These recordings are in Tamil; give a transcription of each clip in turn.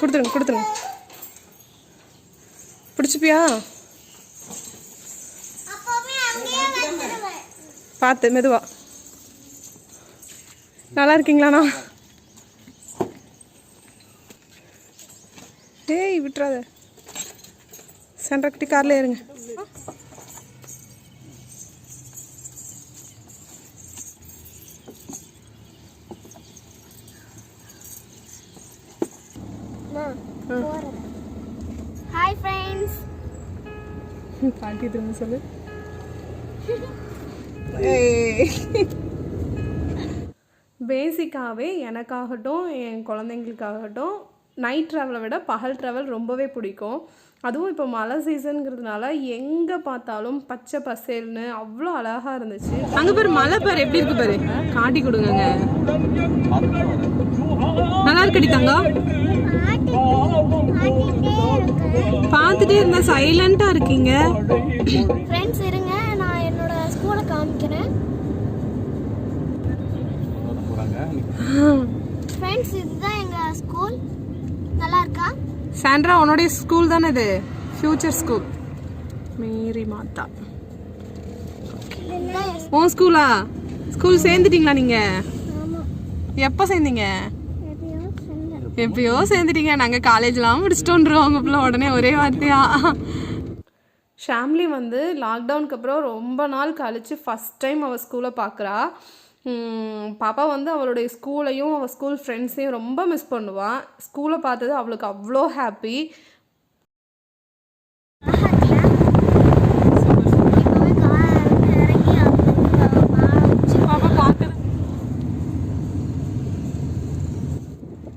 கொடுத்துருங்க கொடுத்துருங்க. பிடிச்சிப்பியா? பார்த்து மெதுவா. நல்லா இருக்கீங்களாண்ணா ஏய் விட்டுறாத. சென்ட்ரா காரில் இருங்க ஏறுங்க. ஹாய் ஃப்ரெண்ட்ஸ் பாட்டி திரும்ப சொல்லு. பேசிக்காகவே எனக்காகட்டும் என் குழந்தைங்களுக்காகட்டும் நைட் ட்ராவலை விட பகல் ட்ராவல் ரொம்பவே பிடிக்கும். அதுவும் இப்போ மழை சீசனுங்கிறதுனால எங்கே பார்த்தாலும் பச்சை பசேல்னு அவ்வளோ அழகாக இருந்துச்சு. அங்கே பாரு மலை பாரு எப்படி இருக்கு பாரு. காட்டி கொடுங்கங்க. நல்லா இருக்கடி தங்கம். பார்த்துட்டே இருந்தா சைலண்டாக இருக்கீங்க. ஃப்ரெண்ட்ஸ் இருங்க நான் என்னோட ஸ்கூலை காமிக்கிறேன். ஃப்ரெண்ட்ஸ் இதுதான் எங்கள் ஸ்கூல் நல்லா இருக்கா? சாண்ட்ரா உன்னுடைய ஸ்கூல் தானே இது? ஃபியூச்சர் ஸ்கூல் மேரி மாதா. உன் ஸ்கூலா ஸ்கூல் சேர்ந்துட்டீங்களா நீங்க? எப்போ சேர்ந்தீங்க? எப்பயோ சேர்ந்துட்டீங்க. நாங்கள் காலேஜ்லாம் முடிச்சுட்டு வந்துருவோம். பிள்ளை உடனே ஒரே வார்த்தையா? ஷாம்லி வந்து லாக்டவுனுக்கு அப்புறம் ரொம்ப நாள் கழிச்சு ஃபஸ்ட் டைம் அவள் ஸ்கூலை பார்க்குறா பாப்பா வந்து அவளுடைய ஸ்கூலையும் அவள் ஸ்கூல் ஃப்ரெண்ட்ஸையும் ரொம்ப மிஸ் பண்ணுவாள் ஸ்கூலை பார்த்தது அவளுக்கு அவ்வளோ ஹாப்பி பாப்பா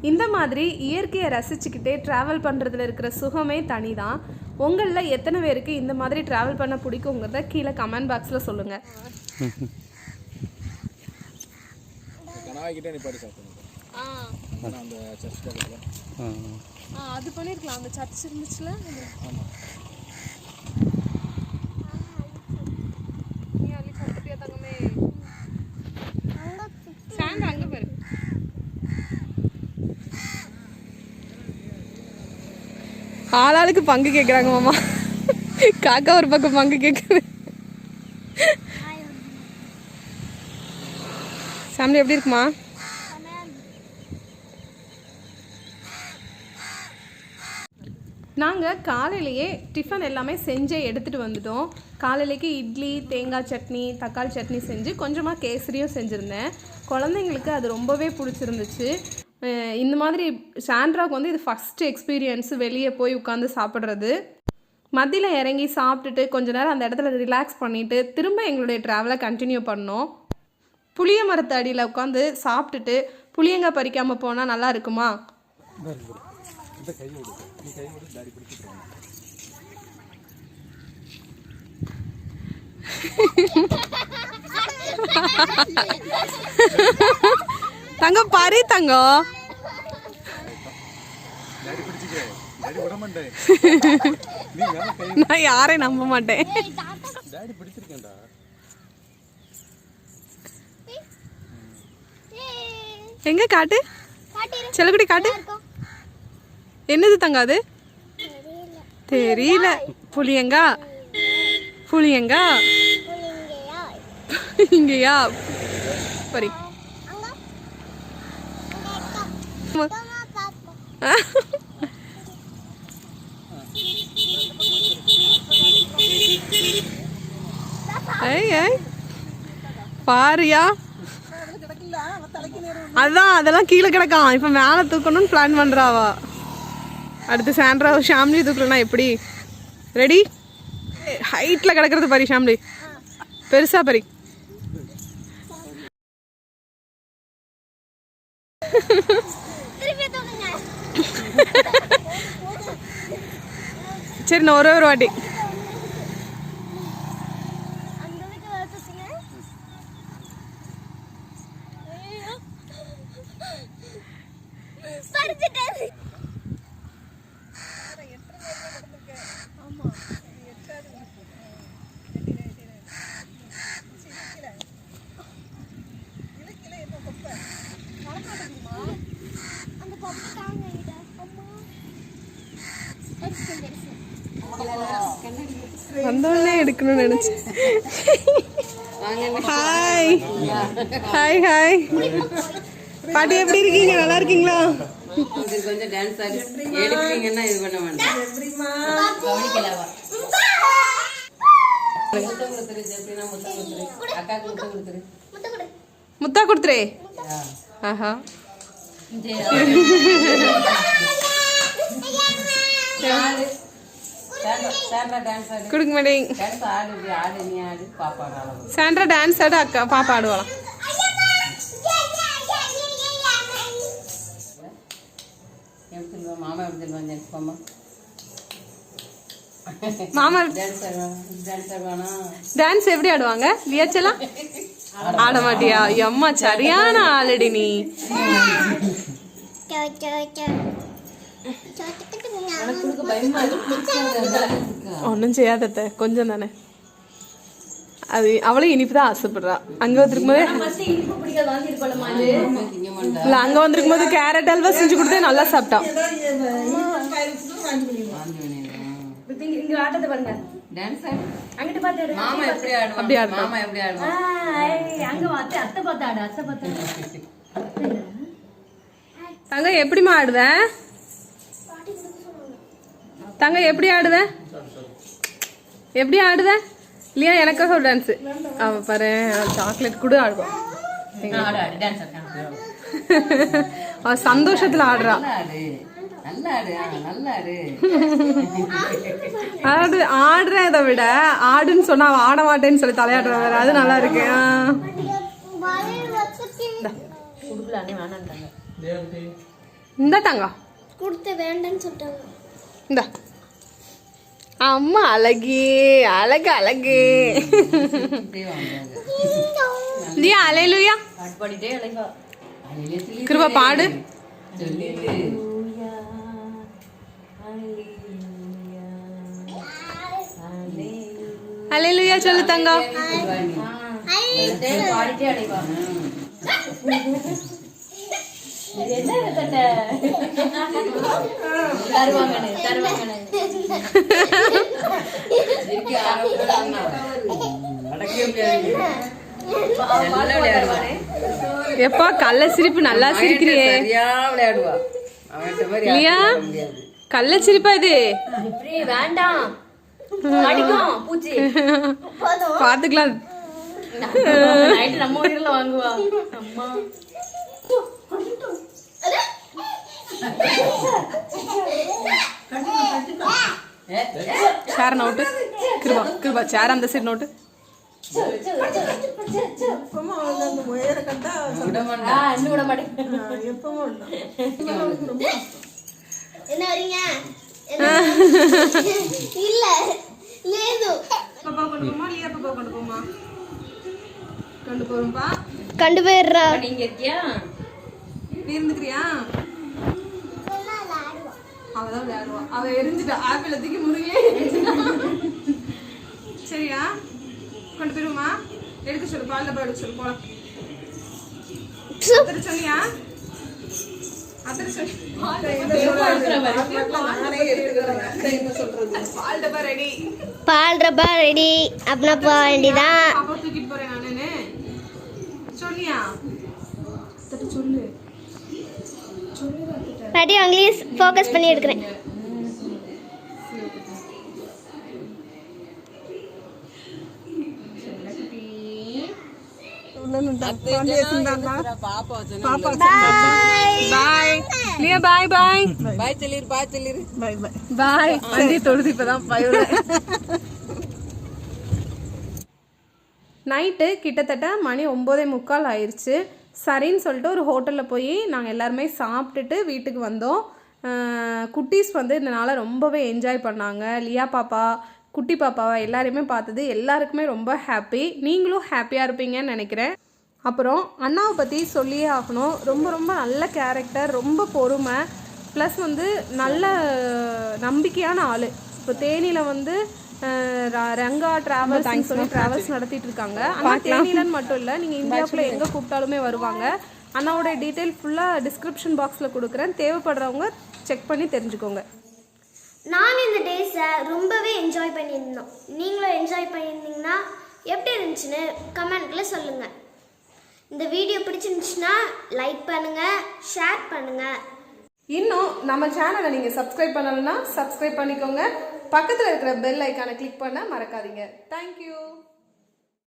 இந்த மாதிரி இயற்கையை ரசிச்சுக்கிட்டே ட்ராவல் பண்ணுறதுல இருக்கிற சுகமே தனி தான் உங்களில் எத்தனை பேருக்கு இந்த மாதிரி ட்ராவல் பண்ண பிடிக்குங்கிறத கீழே கமெண்ட் பாக்ஸில் சொல்லுங்கள் கனாய்கிட்டே நீ பாடி சாப்பிடணும் அந்த சர்ச் பக்கத்தில். அது பண்ணியிருக்கலாம் அந்த சர்ச் இருந்துச்சுல? நீ அள்ளி சாப்பிட்டியா தங்கமே சாண்ட் அங்கே பாரு. ஆளாளுக்கு பங்கு கேட்குறாங்க மாமா. காக்கா ஒரு பக்கம் பங்கு கேட்குது ஃபேமிலி எப்படி இருக்குமா? நாங்கள் காலையிலேயே டிஃபன் எல்லாமே செஞ்சே எடுத்துகிட்டு வந்துட்டோம். காலையிலேக்கு இட்லி தேங்காய் சட்னி தக்காளி சட்னி செஞ்சு கொஞ்சமாக கேசரியும் செஞ்சுருந்தேன். குழந்தைங்களுக்கு அது ரொம்பவே பிடிச்சிருந்துச்சு. இந்த மாதிரி சாண்ட்ராக்கு வந்து இது ஃபஸ்ட்டு எக்ஸ்பீரியன்ஸ் வெளியே போய் உட்காந்து சாப்பிட்றது. மதியில் இறங்கி சாப்பிட்டுட்டு கொஞ்ச நேரம் அந்த இடத்துல ரிலாக்ஸ் பண்ணிவிட்டு திரும்ப எங்களுடைய ட்ராவலை கண்டினியூ பண்ணோம். புளிய மரத்து அடியில் உட்காந்து சாப்பிட்டுட்டு புளியங்க பறிக்காமல் போனால் நல்லா இருக்குமா? தங்கம் பாரு தங்கம். நான் யாரையும் நம்ப மாட்டேன். எங்க காட்டு? செல்லக்குடி காட்டு? என்னது தங்கம் அது? தெரியல. புளியங்கா? புளியங்கா? இங்கயா ஏய் ஏய். பாரியா. அதான் அதெல்லாம் கீழே கிடக்கான் இப்போ மேலே தூக்கணும்னு பிளான் பண்ணுறாவா அடுத்து சாண்ட்ரா ஷாம்லி தூக்கலனா எப்படி? ரெடி ஹைட்டில் கிடக்கிறது பாரி ஷாம்லி. பெருசா பரி சரி நான் ஒரே ஒரு வாட்டி. வந்தோடனே எடுக்கணும்னு நினைச்சேன் ஹாய் ஹாய் ஹாய் பாட்டி எப்படி இருக்கீங்க? நல்லா இருக்கீங்களா? கொஞ்சம் டான்ஸ் ஆடி. எடுக்கிறீங்கன்னா இது பண்ண வேண்டாம். முத்தா கொடுத்துரு. ஆஹா. கொடுக்க மாட்டேங்க சாண்ட்ரா டான்ஸ் ஆட அக்கா பாப்பா ஆடுவாளாம். மாமா. எப்படி டான்ஸ் மாமா டான்ஸ் எப்படி ஆடுவாங்க? லியாச்சலாம் ஆட மாட்டியா அம்மா சரியான ஆளடி நீ. ஒன்றும் செய்யாதத்த. கொஞ்சம் தானே. அது அவளே இனிப்பு தான் ஆசைப்படுறா. அங்க வந்திருக்கும் போதே இல்ல அங்க வந்திருக்கும் போது கேரட் அல்வா செஞ்சு கொடுத்தே நல்லா சாப்பிட்டான் வாந்தி பண்ணிடுறான் டான்ஸ் ஆடு. மாமா எப்படி ஆடுவான் அப்படி ஆடுவான். மாமா எப்படி ஆடுவான் தங்க எப்படிம்மா ஆடுவ? தங்க எப்படி ஆடுவ? எப்படி ஆடுவ? இல்லையா எனக்காக ஒரு டான்ஸ் அவ பாரு சாக்லேட் கூட ஆடுவான் ஆடு ஆடு டான்ஸ் அவ சந்தோஷத்துல ஆடுறா. அதாவது ஆடுறத விட ஆடுன்னு சொன்னா அவ ஆட மாட்டேன்னு சொல்லி தலையாடுற வேற. அது நல்லா இருக்கு. இந்த தங்க. கொடுத்து வேண்டான்னு சொல்லிட்டாங்க. இந்த. அம்மா அழகே அழகு அழகு. இல்லையா அலையிலுயா? கிருபா பாடு. அலையிலுயா சொல்லு தங்கம். எப்பா கள்ள சிரிப்பு நல்லா சிரிக்கிறியே. விளையாடுவா. கள்ள சிரிப்பா இது வேண்டாம். அடிக்கும் பூச்சி. பாத்துக்கலாம். நைட்டு நம்ம ஊர்ல வாங்குவா. அம்மா. ஏ, ஏ, சேர நோட்டு கிருபா கிருபா சேர் அந்த சைடு நோட்டு விட மாட்டான். மாட்டேன் என்ன வரீங்க? இல்ல లేదు கொண்டு போறோம்பா கண்டு போயிடுறா. நீங்க இருக்கியா? நீ இருந்துக்கிறியா? அவதான் விளையாடுவா. அவ எரிஞ்சிட்டா. ஆப்பிள் தூக்கி முருகே சரியா? கொண்டு போயிருமா எடுக்க சொல்லு பால் டப்பா எடுக்க சொல்லு போலாம். சொன்னியா பால் டப்பா ரெடி. அப்படின்னா போக வேண்டியதான் பாப்பா தூக்கிட்டு போறேன் நானு சொன்னியா அத்தனை சொல்லு பாட்டி அவங்களையும் ஃபோக்கஸ் பண்ணி எடுக்கிறேன். பாப்பா சொன்னா பாய் பாய் பாய் பாய் சொல்லிரு பாய் சொல்லிரு. பாய் வண்டி தொழுது இப்பதான் பயிர நைட்டு கிட்டத்தட்ட மணி ஒம்போதே முக்கால் ஆயிடுச்சு சரின்னு சொல்லிட்டு ஒரு ஹோட்டலில் போய் நாங்கள் எல்லாருமே சாப்பிட்டுட்டு வீட்டுக்கு வந்தோம். குட்டீஸ் வந்து இந்த நாளை ரொம்பவே என்ஜாய் பண்ணாங்க. லியா பாப்பா குட்டி பாப்பாவை எல்லாரையுமே பார்த்தது எல்லாருக்குமே ரொம்ப ஹாப்பி நீங்களும் ஹாப்பியாக இருப்பீங்கன்னு நினைக்கிறேன். அப்புறம் அண்ணாவை பற்றி சொல்லியே ஆகணும். ரொம்ப ரொம்ப நல்ல கேரக்டர் ரொம்ப பொறுமை. ப்ளஸ் வந்து நல்ல நம்பிக்கையான ஆள். இப்போ தேனியில் வந்து ரங்கா டிராவல்ஸ் சொல்லி டிராவல்ஸ் நடத்திட்டு இருக்காங்க. ஆனால் தேனிலன்னு மட்டும் இல்லை நீங்கள் இந்தியாவுக்குள்ள எங்கே கூப்பிட்டாலுமே வருவாங்க. அண்ணாவோட டீட்டெயில் ஃபுல்லாக டிஸ்கிரிப்ஷன் பாக்ஸில் கொடுக்குறேன். தேவைப்படுறவங்க செக் பண்ணி தெரிஞ்சுக்கோங்க. நாங்கள் இந்த டேஸை ரொம்பவே என்ஜாய் பண்ணியிருந்தோம். நீங்களும் என்ஜாய் பண்ணியிருந்தீங்கன்னா எப்படி இருந்துச்சுன்னு கமெண்ட்ல சொல்லுங்கள் இந்த வீடியோ பிடிச்சிருந்துச்சுன்னா லைக் பண்ணுங்கள் ஷேர் பண்ணுங்கள் இன்னும் நம்ம சேனலை நீங்கள் சப்ஸ்கிரைப் பண்ணலைன்னா சப்ஸ்கிரைப் பண்ணிக்கோங்க. பக்கத்தில் இருக்கிற பெல் ஐக்கானை கிளிக் பண்ண மறக்காதீங்க. தேங்க்யூ